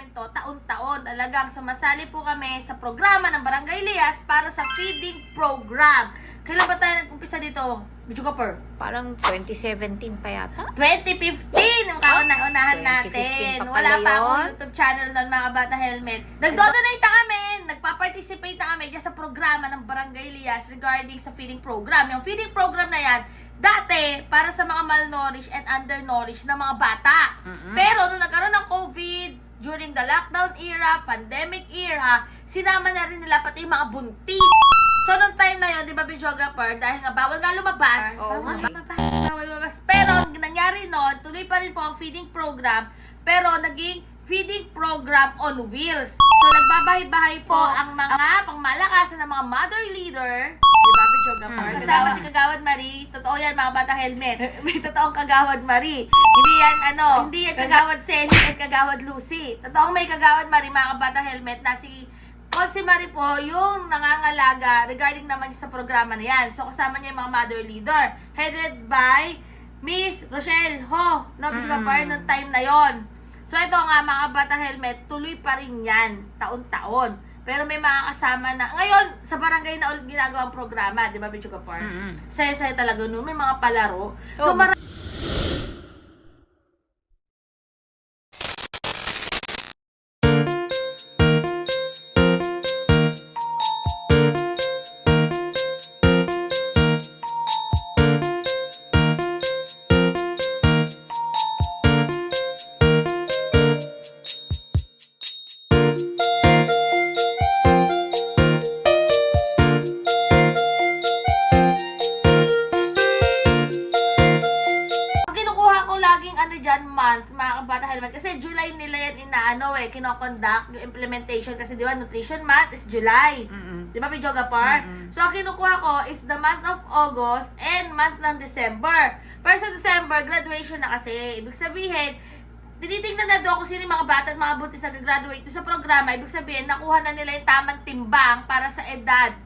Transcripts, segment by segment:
namin to taon-taon. Talagang sumasali po kami sa programa ng Barangay Lias para sa feeding program. Kailan ba tayo nag-umpisa dito? Medyo kapar. Parang 2017 pa yata. 2015 yung kauna-unahan 2015 natin. pa Wala pa akong. YouTube channel doon mga bata helmet. Nagdodonate na kami, nagpa-participate na kami dyan sa programa ng Barangay Lias regarding sa feeding program. Yung feeding program na yan, dati para sa mga malnourished and undernourished na mga bata. Mm-mm. Pero nung nagkaroon ng COVID, during the lockdown era, pandemic era, sinama na rin nila pati yung mga buntis. So, nung time na yun, di ba, videographer, dahil nga bawal nga lumabas, Oo bawal nga. lumabas, bawal lumabas. Pero, ang nangyari noon, tuloy pa rin po ang feeding program, pero naging feeding program on wheels. So, nagbabahay-bahay po ang mga pangmalakasan ng mga mother leader, di ba, videographer? Mm, Kasama si Kagawad Marie, totoo yan mga batang helmet. May totoong Kagawad Marie. Hindi yan ano, hindi yan Kagawad Selly at Kagawad Lucy. Totoong may Kagawad Marie mga batang helmet na si Konsi Marie po yung nangangalaga regarding naman sa programa na yan. So kasama niya yung mga mother leader headed by Miss Rochelle Ho. No, Miss Mm. Gapar, noong time na yon. So ito nga mga batang helmet, tuloy pa rin yan, taon-taon. Pero may mga kasama na, ngayon, sa barangay na ulit ginagawa ang programa, di ba, Bicho Gapar? Mm-mm. Saya-saya talaga nun. May mga palaro. So, Oo, mara- Ang kinoconduct yung implementation. Kasi di ba, nutrition month is July. Mm-mm. Di ba, Pijogapar? Mm-mm. So, ang kinukuha ko is the month of August and month ng December. Pero sa December, graduation na kasi. Ibig sabihin, tinitingnan na doon kung sino yung mga bata at mga buntis na graduate sa programa. Ibig sabihin, nakuha na nila yung tamang timbang para sa edad.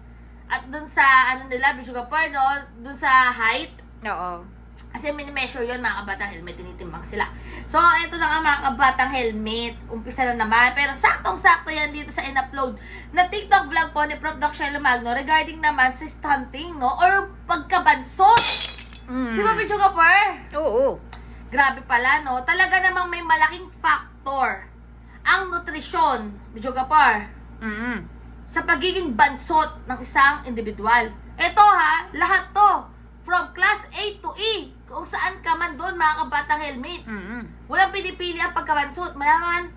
At dun sa, ano nila, Pijogapar, no? Dun sa height. Oo. Kasi mini-measure yun mga kabatang helmet, tinitimbang sila. So, ito na nga mga kabatang helmet. Umpisa na naman. Pero saktong-sakto yan dito sa in-upload na TikTok vlog po ni Prof. Doc Shelo Magno regarding naman sa stunting, no? Or pagkabansot. Mm. Di ba, Medyo Kapar? Oo. Grabe pala, no? Talaga namang may malaking factor ang nutrisyon, Medyo Kapar, Mm-mm. sa pagiging bansot ng isang individual. Ito ha, lahat to. From class A to E. Kung saan ka man doon, mga kabatang helmet. Mm-mm. Walang pinipili ang pagkabansot. Mayaman,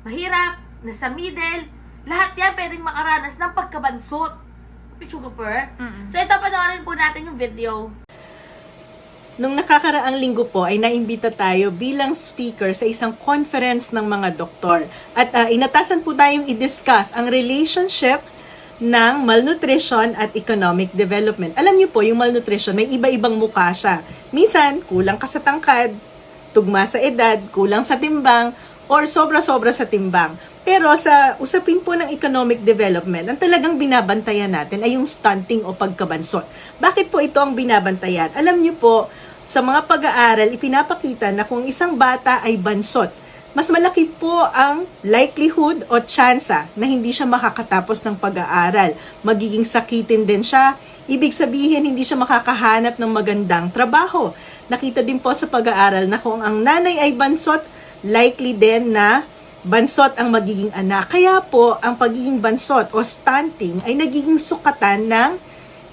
mahirap, nasa middle. Lahat yan pwedeng makaranas ng pagkabansot. Pichuga per. Mm-mm. So ito, panoorin po natin yung video. Nung nakakaraang linggo po ay naimbita tayo bilang speaker sa isang conference ng mga doktor. At ah, inatasan po tayong i-discuss ang relationship ng malnutrition at economic development. Alam niyo po, yung malnutrition, may iba-ibang mukha siya. Minsan, kulang ka sa tangkad, tugma sa edad, kulang sa timbang, or sobra-sobra sa timbang. Pero sa usapin po ng economic development, ang talagang binabantayan natin ay yung stunting o pagkabansot. Bakit po ito ang binabantayan? Alam niyo po, sa mga pag-aaral, ipinapakita na kung isang bata ay bansot, mas malaki po ang likelihood o tsansa na hindi siya makakatapos ng pag-aaral. Magiging sakitin din siya. Ibig sabihin, hindi siya makakahanap ng magandang trabaho. Nakita din po sa pag-aaral na kung ang nanay ay bansot, likely din na bansot ang magiging anak. Kaya po, ang pagiging bansot o stunting ay nagiging sukatan ng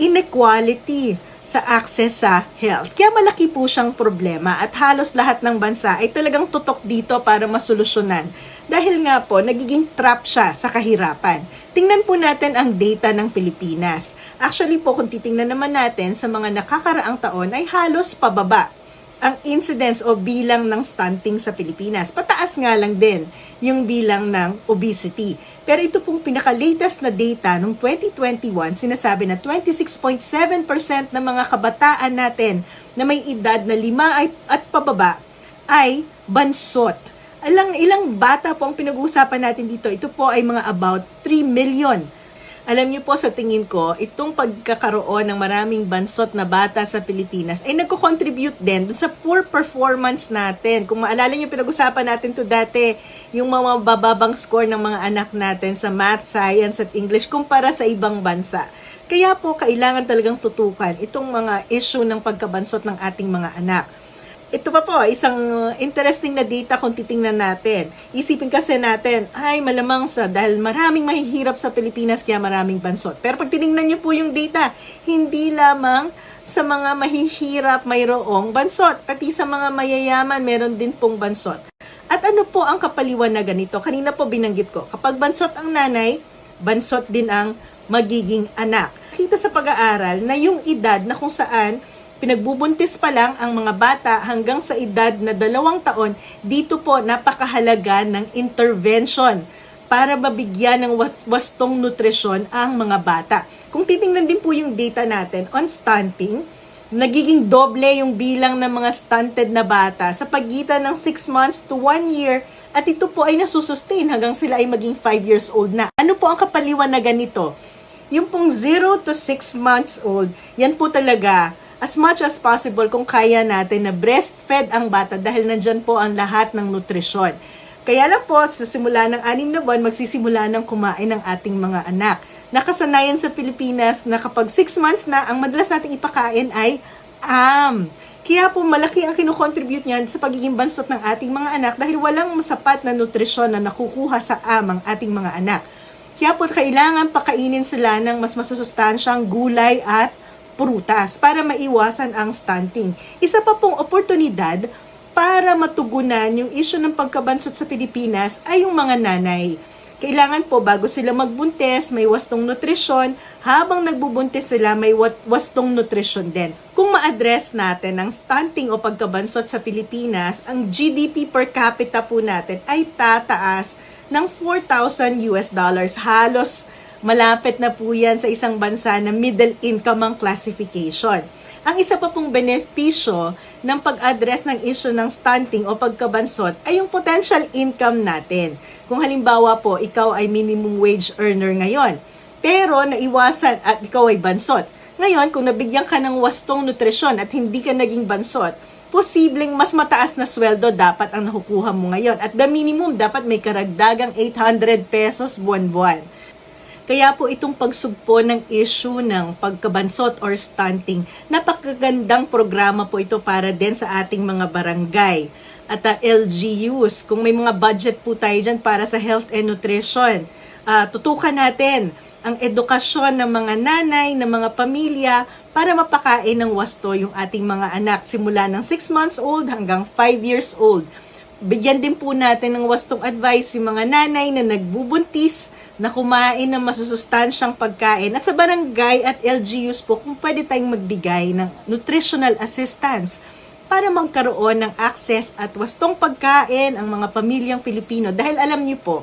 inequality sa access sa health. Kaya malaki po siyang problema at halos lahat ng bansa ay talagang tutok dito para masolusyonan. Dahil nga po, nagiging trap siya sa kahirapan. Tingnan po natin ang data ng Pilipinas. Actually po, kung titingnan naman natin sa mga nakakaraang taon ay halos pababa ang incidence o bilang ng stunting sa Pilipinas. Pataas nga lang din yung bilang ng obesity. Pero ito pong pinaka-latest na data noong 2021, sinasabi na 26.7% ng mga kabataan natin na may edad na 5 ay, at pababa ay bansot. Alang ilang bata po ang pinag-uusapan natin dito. Ito po ay mga about 3 million Alam niyo po sa tingin ko, itong pagkakaroon ng maraming bansot na bata sa Pilipinas ay nagko-contribute din dun sa poor performance natin. Kung maalala niyo, pinag-usapan natin to dati, yung mga bababang score ng mga anak natin sa math, science at English kumpara sa ibang bansa. Kaya po, kailangan talagang tutukan itong mga issue ng pagkabansot ng ating mga anak. Ito pa po, isang interesting na data kung titingnan natin. Isipin kasi natin, ay malamang sa dahil maraming mahihirap sa Pilipinas kaya maraming bansot. Pero pag tiningnan niyo po yung data, hindi lamang sa mga mahihirap mayroong bansot, pati sa mga mayayaman meron din pong bansot. At ano po ang kapaliwanagan nito? Kanina po binanggit ko, kapag bansot ang nanay, bansot din ang magiging anak. Kita sa pag-aaral na yung edad na kung saan pinagbubuntis pa lang ang mga bata hanggang sa edad na dalawang taon, dito po napakahalaga ng intervention para mabigyan ng was- wastong nutrisyon ang mga bata. Kung titingnan din po yung data natin on stunting, nagiging doble yung bilang ng mga stunted na bata sa pagitan ng 6 months to 1 year at ito po ay nasusustain hanggang sila ay maging 5 years old na. Ano po ang kapaliwanagan nito? Yung pong 0 to 6 months old, yan po talaga as much as possible kung kaya natin na breastfed ang bata dahil nandyan po ang lahat ng nutrisyon. Kaya lang po, sa simula ng anim na buwan, magsisimula ng kumain ng ating mga anak. Nakasanayan sa Pilipinas na kapag 6 months na, ang madalas nating ipakain ay am. Kaya po malaki ang kinocontribute niyan sa pagiging bansot ng ating mga anak dahil walang masapat na nutrisyon na nakukuha sa am ang ating mga anak. Kaya po kailangan pakainin sila ng mas masusustansyang gulay at prutas para maiwasan ang stunting. Isa pa pong oportunidad para matugunan yung issue ng pagkabansot sa Pilipinas ay yung mga nanay. Kailangan po bago sila magbuntis, may wastong nutrisyon. Habang nagbubuntis sila, may wastong nutrisyon din. Kung ma-address natin ang stunting o pagkabansot sa Pilipinas, ang GDP per capita po natin ay tataas ng 4,000 US dollars. Halos malapit na po yan sa isang bansa na middle income ang classification. Ang isa pa pong benepisyo ng pag-address ng issue ng stunting o pagkabansot ay yung potential income natin. Kung halimbawa po, ikaw ay minimum wage earner ngayon, pero naiwasan at ikaw ay bansot. Ngayon, kung nabigyan ka ng wastong nutrisyon at hindi ka naging bansot, posibleng mas mataas na sweldo dapat ang nakukuha mo ngayon. At the minimum, dapat may karagdagang 800 pesos buwan-buwan. Kaya po itong pagsugpo ng issue ng pagkabansot or stunting, napakagandang programa po ito para din sa ating mga barangay at uh, LGUs. Kung may mga budget po tayo dyan para sa health and nutrition, ah, tutukan natin ang edukasyon ng mga nanay, ng mga pamilya para mapakain ng wasto yung ating mga anak simula ng 6 months old hanggang 5 years old bigyan din po natin ng wastong advice yung mga nanay na nagbubuntis na kumain ng masusustansyang pagkain at sa barangay at LGUs po kung pwede tayong magbigay ng nutritional assistance para magkaroon ng access at wastong pagkain ang mga pamilyang Pilipino dahil alam niyo po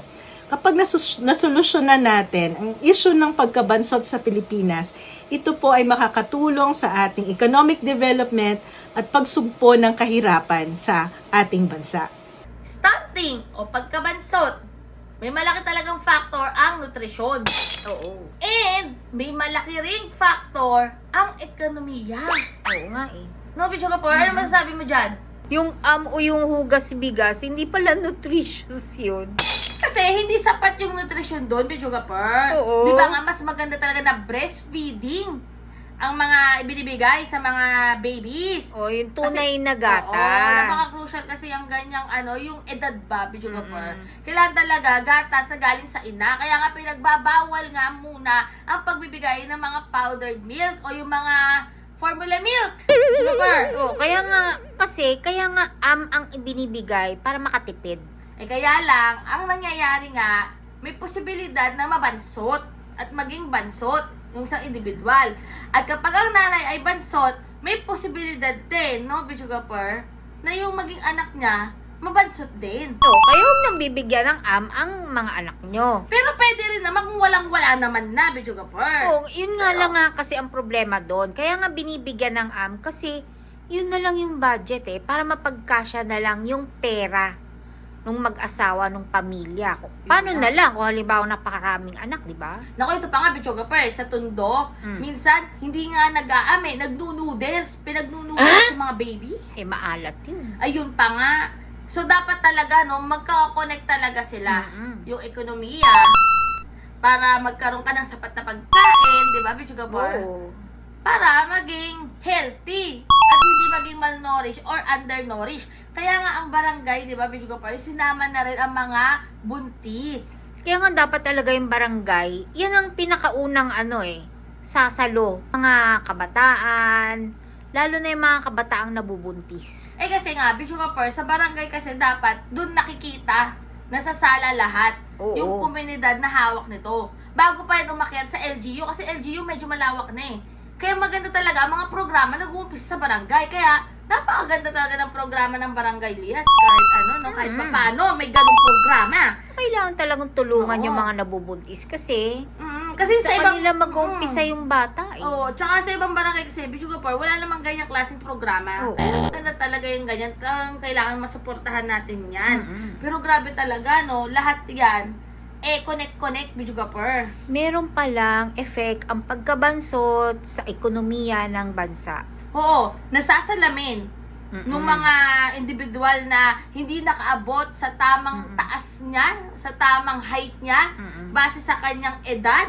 kapag nasus- nasolusyonan natin ang issue ng pagkabansot sa Pilipinas, ito po ay makakatulong sa ating economic development at pagsugpo ng kahirapan sa ating bansa. Stunting o pagkabansot, may malaki talagang factor ang nutrisyon. Oo. And may malaki ring factor ang ekonomiya. Oo nga eh. No, Bicho Kapor, ano masasabi mo dyan? Yung um o yung hugas bigas, hindi pala nutritious yun. Kasi hindi sapat yung nutrisyon doon, Bicho Kapor. Oo. Di ba nga, mas maganda talaga na breastfeeding ang mga ibinibigay sa mga babies. O yung tunay na Oo, gatas. napaka-crucial kasi yung ganyang ano, yung edad ba, Kapor. Mm-mm. Kailangan talaga gatas na galing sa ina. Kaya nga pinagbabawal nga muna ang pagbibigay ng mga powdered milk o yung mga formula milk. Kapor. Oo, kaya nga, kasi, kaya nga am ang ibinibigay para makatipid. Eh kaya lang, ang nangyayari nga, may posibilidad na mabansot at maging bansot yung isang individual. At kapag ang nanay ay bansot, may posibilidad din, no, Bichugapur, na yung maging anak niya, mabansot din. Kaya huwag nang bibigyan ng am ang mga anak nyo. Pero pwede rin naman kung walang-wala naman na, Bichugapur. Oo, yun nga lang nga kasi ang problema doon. Kaya nga binibigyan ng am kasi yun na lang yung budget eh, para mapagkasya na lang yung pera nung mag-asawa, nung pamilya. Paano na lang kung halimbawa napakaraming anak, di ba? Naku, ito pa nga, Bichogapper, sa Tondo, Mm. minsan, hindi nga nag-aame, nagno-noodles, pinagno-noodles yung mga baby. Eh, maalat yun. Ayun pa nga. So, dapat talaga, no, magka-connect talaga sila. Mm-mm. Yung ekonomiya, para magkaroon ka ng sapat na pagkain, di ba, Bichogapper? Oo. Para maging healthy at hindi maging malnourished or undernourished. Kaya nga ang barangay, di ba, Bichogapper, sinama na rin ang mga buntis. Kaya nga dapat talaga yung barangay, yan ang pinakaunang ano eh, sasalo. Mga kabataan, lalo na yung mga kabataang nabubuntis. Eh kasi nga, Bichogapper, sa barangay kasi dapat dun nakikita nasasala lahat Oo. yung komunidad na hawak nito. Bago pa yan umakyat sa LGU, kasi LGU medyo malawak na eh. Kaya maganda talaga ang mga programa nag-uumpisa sa barangay. Kaya napakaganda talaga ng programa ng Barangay Lias. Kahit ano, no, kahit Mm. paano, may ganung programa. Kailangan talagang tulungan Oo. yung mga nabubuntis kasi Mm, kasi sa, sa, ibang... kanila mag-uumpisa Mm. yung bata eh. Oo, tsaka sa ibang barangay kasi, Bichugapur, wala namang ganyang klaseng programa. Oo. Kaya maganda talaga yung ganyan. Talagang kailangan masuportahan natin yan. Mm-mm. Pero grabe talaga, no? Lahat yan, eh, connect-connect, Bichugapur. Meron palang effect ang pagkabansot sa ekonomiya ng bansa. Oo, nasasalamin Mm-mm. nung mga individual na hindi nakaabot sa tamang Mm-mm. taas niya, sa tamang height niya, Mm-mm. base sa kanyang edad.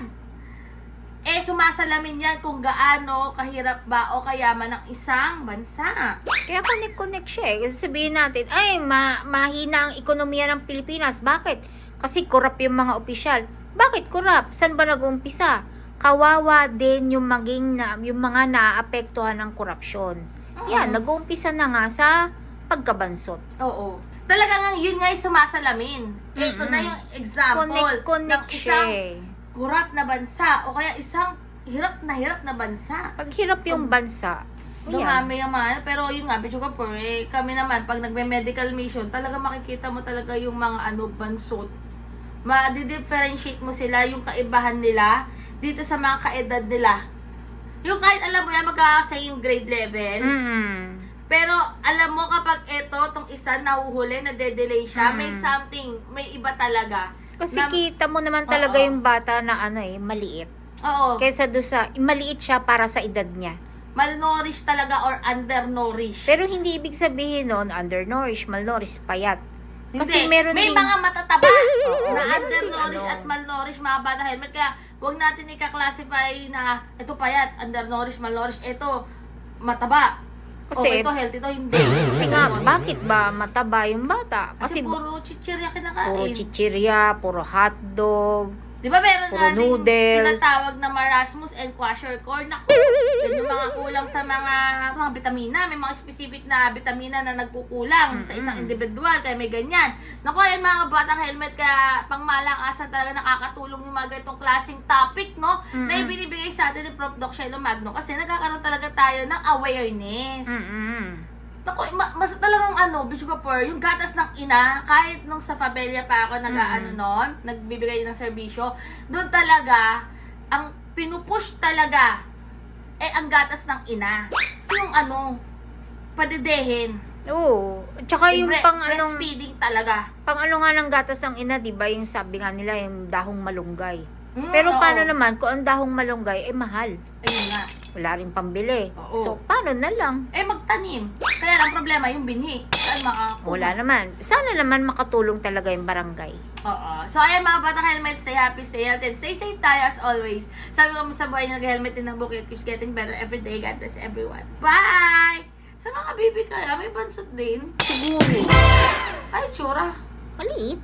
Eh, sumasalamin yan kung gaano kahirap ba o kayaman ng isang bansa. Kaya connect-connect siya eh. Kasi sabihin natin, ay, ma mahina ang ekonomiya ng Pilipinas. Bakit? Kasi korap yung mga opisyal. Bakit korap? San ba nag-umpisa? Kawawa din yung maging na, yung mga naapektuhan ng korupsyon. Yan, Oo. nag-uumpisa na nga sa pagkabansot. Oo. Talaga nga yun nga yung sumasalamin. Ito Mm-mm. na yung example Connect-connect ng siya isang eh. kurap na bansa o kaya isang hirap na hirap na bansa. Pag hirap yung bansa, ayan. Dumami yung mga, pero yun nga, po, eh, kami naman, pag nagme-medical mission, talaga makikita mo talaga yung mga ano, bansot. Ma-differentiate mo sila, yung kaibahan nila, dito sa mga kaedad nila. Yung kahit alam mo yan, magka-same grade level, Mm. pero alam mo kapag ito, tong isa nahuhuli, na-delay siya, may Mm. something, may iba talaga. Kasi Na- kita mo naman talaga Oo. yung bata na ano eh, maliit. Oo, Kesa doon sa, maliit siya para sa edad niya. malnourished talaga or undernourished. Pero hindi ibig sabihin nun, undernourished, malnourished, payat. Kasi Hindi. meron may ding- mga matataba Oo, na meron undernourished ano. at malnourished mga bata helmet. Kaya huwag natin ika-classify na ito payat, undernourished, malnourished, ito mataba. Kasi, o ito healthy, ito hindi. kasi nga, bakit ba mataba yung bata? Kasi, Kasi, puro chichirya puro kinakain. chichirya, puro hotdog. Di ba meron puro nga ding noodles. tinatawag na marasmus and kwashiorkor? Naku, yan yung mga kulang sa mga, mga vitamina. May mga specific na vitamina na nagkukulang sa isang individual. Kaya may ganyan. Naku, yan mga batang helmet. Kaya pang malakasan talaga nakakatulong yung mga ganitong klaseng topic, no? Na Mm-mm. ibinibigay sa atin ni Prof. Doc Shiloh Magno. Kasi nagkakaroon talaga tayo ng awareness. Mm-mm. Naku, ma- mas talagang ano, bitch ko por, yung gatas ng ina, kahit nung sa Fabella pa ako nag Mm. noon, nagbibigay ng serbisyo, doon talaga, ang pinupush talaga, eh, ang gatas ng ina. Yung ano, padidehin. Oo. Tsaka yung Bre- pang anong, breastfeeding talaga. pang ano nga ng gatas ng ina, di ba? Yung sabi nga nila, yung dahong malunggay. Mm, Pero oo. paano naman, kung ang dahong malunggay, eh mahal. Ayun. Wala rin pambili. Oo. So, paano na lang? Eh, magtanim. Kaya lang problema, yung binhi. Saan makakuha? Wala naman. Sana naman makatulong talaga yung barangay. Oo. So, ayan mga batang helmet, stay happy, stay healthy, and stay safe tayo as always. Sabi ko sa buhay nag-helmet din ng bukit keeps getting better every day. God bless everyone. Bye! Sa mga baby kaya, may bansot din. Siguro. Ay, tsura. Maliit.